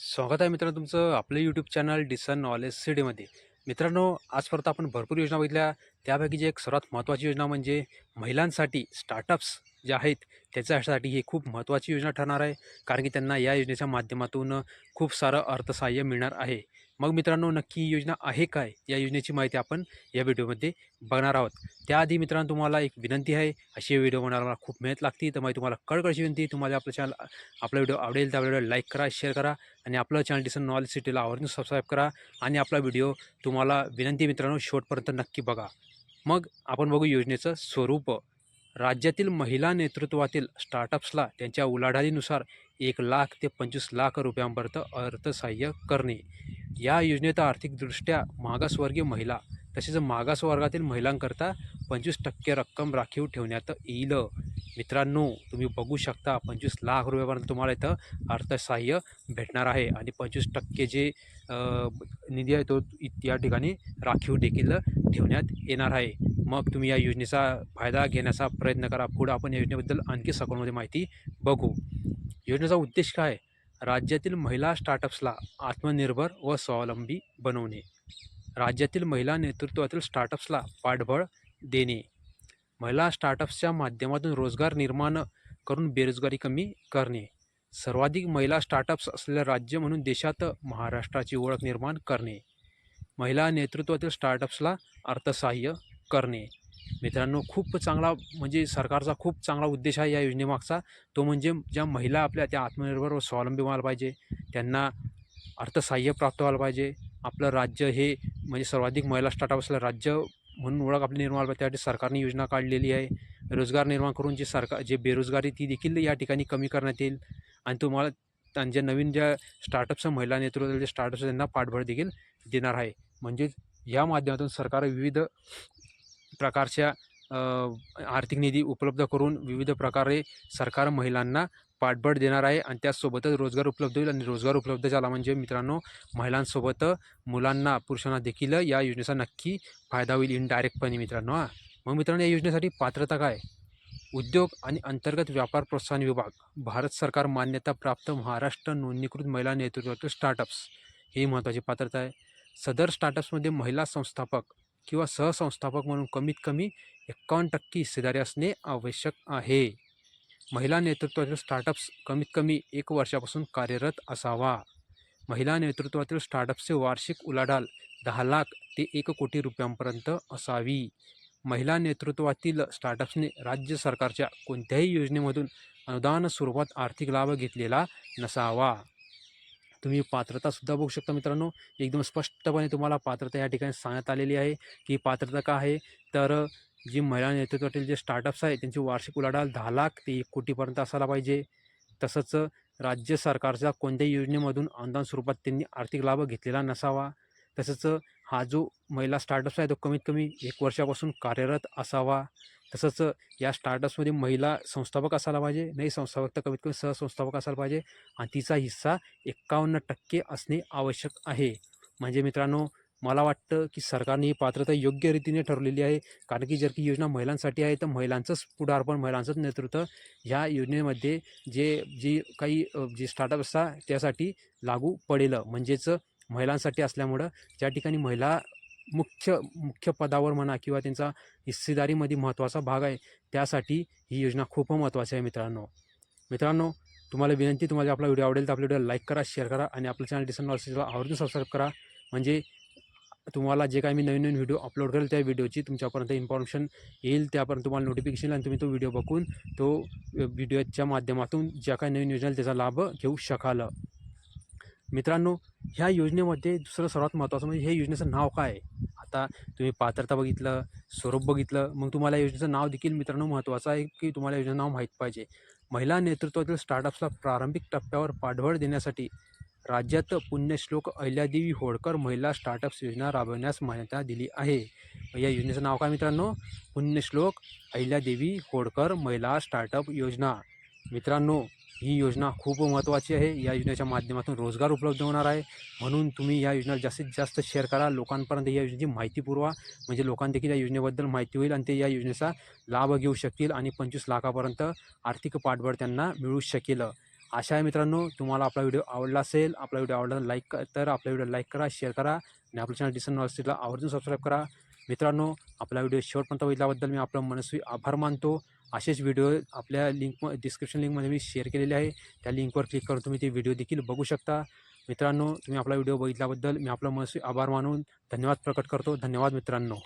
स्वागत आहे मित्रांनो तुमचं आपलं यूट्यूब चॅनल डिसन नॉलेज सिटीमध्ये मित्रांनो आजपर्यंत आपण भरपूर योजना बघितल्या. त्यापैकी जी एक सर्वात महत्त्वाची योजना म्हणजे महिलांसाठी स्टार्टअप्स जे आहेत त्याच्यासाठी ही खूप महत्त्वाची योजना ठरणार आहे. कारण की त्यांना या योजनेच्या माध्यमातून खूप सारं अर्थसहाय्य मिळणार आहे. मग मित्रांनो नक्की ही योजना आहे काय? या योजनेची माहिती आपण या व्हिडिओमध्ये बघणार आहोत. त्याआधी मित्रांनो तुम्हाला एक विनंती आहे अशी व्हिडिओ बनवायला खूप मेहनत लागते. तर मग तुम्हाला कळकळची विनंती तुम्हाला आपलं चॅनल आपला व्हिडिओ आवडेल त्या व्हिडिओ लाईक करा शेअर करा आणि आपलं चॅनल डिसन नॉलेज सिटीला आवर्जून सबस्क्राईब करा आणि आपला व्हिडिओ तुम्हाला विनंती मित्रांनो शेवटपर्यंत नक्की बघा. मग आपण बघू योजनेचं स्वरूप. राज्यातील महिला नेतृत्वातील स्टार्टअप्सला त्यांच्या उलाढालीनुसार एक लाख ते पंचवीस लाख रुपयांपर्यंत अर्थसहाय्य करणे. या योजनेत आर्थिकदृष्ट्या मागासवर्गीय महिला तसेच मागासवर्गातील महिलांकरता पंचवीस टक्के रक्कम राखीव ठेवण्यात येईल. मित्रांनो तुम्ही बघू शकता पंचवीस लाख रुपयापर्यंत तुम्हाला इथं अर्थसहाय्य भेटणार आहे आणि पंचवीस टक्के जे निधी आहे तो या ठिकाणी राखीव देखील ठेवण्यात येणार आहे. मग तुम्ही या योजनेचा फायदा घेण्याचा प्रयत्न करा. पुढं आपण या योजनेबद्दल आणखी सखोलमध्ये माहिती बघू. योजनेचा उद्देश काय? राज्यातील महिला स्टार्टअप्सला आत्मनिर्भर व स्वावलंबी बनवणे. राज्यातील महिला नेतृत्वातील स्टार्टअप्सला पाठबळ देणे. महिला स्टार्टअप्सच्या माध्यमातून रोजगार निर्माण करून बेरोजगारी कमी करणे. सर्वाधिक महिला स्टार्टअप्स असलेले राज्य म्हणून देशात महाराष्ट्राची ओळख निर्माण करणे. महिला नेतृत्वातील स्टार्टअप्सला अर्थसहाय्य करणे. मित्रांनो खूप चांगला म्हणजे सरकारचा खूप चांगला उद्देश आहे या योजनेमागचा. तो म्हणजे ज्या महिला आपल्या त्या आत्मनिर्भर व स्वावलंबी व्हायला पाहिजे त्यांना अर्थसहाय्य प्राप्त व्हायला पाहिजे. आपलं राज्य हे म्हणजे सर्वाधिक महिला स्टार्टअप असलेलं राज्य म्हणून ओळख आपली निर्माण व्हायला पाहिजे. त्यासाठी सरकारने योजना काढलेली आहे. रोजगार निर्माण करून जे सरकार जे बेरोजगारी ती देखील या ठिकाणी कमी करण्यात येईल. आणि तुम्हाला त्यांच्या नवीन ज्या स्टार्टअप्स महिला नेतृत्व जे स्टार्टअप्स त्यांना पाठबळ देखील देणार आहे. म्हणजेच या माध्यमातून सरकार विविध प्रकारच्या आर्थिक निधी उपलब्ध करून विविध प्रकारे सरकार महिलांना पाठबळ देणार आहे आणि त्याचसोबतच रोजगार उपलब्ध होईल आणि रोजगार उपलब्ध झाला म्हणजे मित्रांनो महिलांसोबत मुलांना पुरुषांना देखील या योजनेचा नक्की फायदा होईल इनडायरेक्टपणे मित्रांनो हां. मग मित्रांनो या योजनेसाठी पात्रता काय? उद्योग आणि अंतर्गत व्यापार प्रोत्साहन विभाग भारत सरकार मान्यता प्राप्त महाराष्ट्र नोंदणीकृत महिला नेतृत्वातील स्टार्टअप्स ही महत्त्वाची पात्रता आहे. सदर स्टार्टअप्समध्ये महिला संस्थापक किंवा सहसंस्थापक म्हणून कमीत कमी एकावन्न टक्के हिस्सेदारी असणे आवश्यक आहे. महिला नेतृत्वातील स्टार्टअप्स कमीत कमी एक वर्षापासून कार्यरत असावा. महिला नेतृत्वातील स्टार्टअप्सचे वार्षिक उलाढाल दहा लाख ते एक कोटी रुपयांपर्यंत असावी. महिला नेतृत्वातील स्टार्टअप्सने राज्य सरकारच्या कोणत्याही योजनेमधून अनुदान स्वरूपात आर्थिक लाभ घेतलेला नसावा. तुम्ही पात्रतासुद्धा बघू शकता मित्रांनो. एकदम स्पष्टपणे तुम्हाला पात्रता या ठिकाणी सांगण्यात आलेली आहे की पात्रता का आहे? तर जी महिला नेतृत्वातील जे स्टार्टअप्स आहेत त्यांची वार्षिक उलाढाल दहा लाख ते एक कोटीपर्यंत असायला पाहिजे. तसंच राज्य सरकारच्या कोणत्याही योजनेमधून अनुदान स्वरूपात त्यांनी आर्थिक लाभ घेतलेला नसावा. तसंच हा जो महिला स्टार्टअप्स आहे तो कमीत कमी एक वर्षापासून कार्यरत असावा. तसंच या स्टार्टअप्समध्ये महिला संस्थापक असायला पाहिजे नाही संस्थापक तर कमीत कमी सहसंस्थापक असायला पाहिजे आणि तिचा हिस्सा एकावन्न टक्के असणे आवश्यक आहे. म्हणजे मित्रांनो मला वाटतं की सरकारने ही पात्रता योग्य रीतीने ठरवलेली आहे. कारण की जर की योजना महिलांसाठी आहे तर महिलांचंच पुढारपण महिलांचंच नेतृत्व ह्या योजनेमध्ये जे जी काही जे स्टार्टअप असतात त्यासाठी लागू पडेल. म्हणजेच महिलांसाठी असल्यामुळं ज्या ठिकाणी महिला मुख्य मुख्य पदावर म्हणा किंवा त्यांचा हिस्सेदारीमध्ये महत्त्वाचा भाग आहे त्यासाठी ही योजना खूप महत्त्वाची आहे मित्रांनो. मित्रांनो तुम्हाला विनंती तुम्हाला आपला व्हिडिओ आवडेल तर आपल्या व्हिडिओ लाईक करा शेअर करा आणि आपलं चॅनल डिसन नॉलेजला आवर्जून सबस्क्राईब करा. म्हणजे तुम्हाला जे काही मी नवीन नवीन व्हिडिओ अपलोड करेल त्या व्हिडिओची तुमच्यापर्यंत इन्फॉर्मेशन येईल त्यापर्यंत तुम्हाला नोटिफिकेशन आणि तुम्ही तो व्हिडिओ बघून तो व्हिडिओच्या माध्यमातून ज्या काही नवीन योजना त्याचा लाभ घेऊ शकाल. मित्रांनो ह्या योजनेमध्ये दुसरं सर्वात महत्त्वाचं म्हणजे ह्या योजनेचं नाव काय? आहे आता तुम्ही पात्रता बघितलं स्वरूप बघितलं मग तुम्हाला या योजनेचं नाव देखील मित्रांनो महत्त्वाचं आहे की तुम्हाला योजनेचं नाव माहीत पाहिजे. महिला नेतृत्वातील स्टार्टअप्सला प्रारंभिक टप्प्यावर पाठबळ देण्यासाठी राज्यात पुण्यश्लोक अहिल्यादेवी होळकर महिला स्टार्टअप्स योजना राबवण्यास मान्यता दिली आहे. या योजनेचं नाव काय मित्रांनो? पुण्यश्लोक अहिल्यादेवी होळकर महिला स्टार्टअप योजना. मित्रांनो ही योजना खूप महत्त्वाची आहे. या योजनेच्या माध्यमातून रोजगार उपलब्ध होणार आहे. म्हणून तुम्ही या योजना जास्तीत जास्त शेअर करा. लोकांपर्यंत या योजनेची माहिती पुरवा. म्हणजे लोकांदेखील या योजनेबद्दल माहिती होईल आणि ते या योजनेचा लाभ घेऊ शकतील आणि पंचवीस लाखापर्यंत आर्थिक पाठबळ त्यांना मिळू शकेल. आशा आहे मित्रांनो तुम्हाला आपला व्हिडिओ आवडला असेल आपला व्हिडिओ आवडला लाईक तर आपला व्हिडिओ लाईक करा शेअर करा आणि आपलं चॅनल डिसन नॉलेजला आवर्जून सबस्क्राईब करा. मित्रांनो आपला व्हिडिओ शेवटपर्यंत बघितल्याबद्दल मी आपलं मनस्वी आभार मानतो. असेच व्हिडिओ आपल्या लिंक डिस्क्रिप्शन लिंकमध्ये मी शेअर केलेले आहे. त्या लिंकवर क्लिक करून तुम्ही ते व्हिडिओ देखील बघू शकता. मित्रांनो तुम्ही आपला व्हिडिओ बघितल्याबद्दल मी आपलं मनस्वी आभार मानून धन्यवाद प्रकट करतो. धन्यवाद मित्रांनो.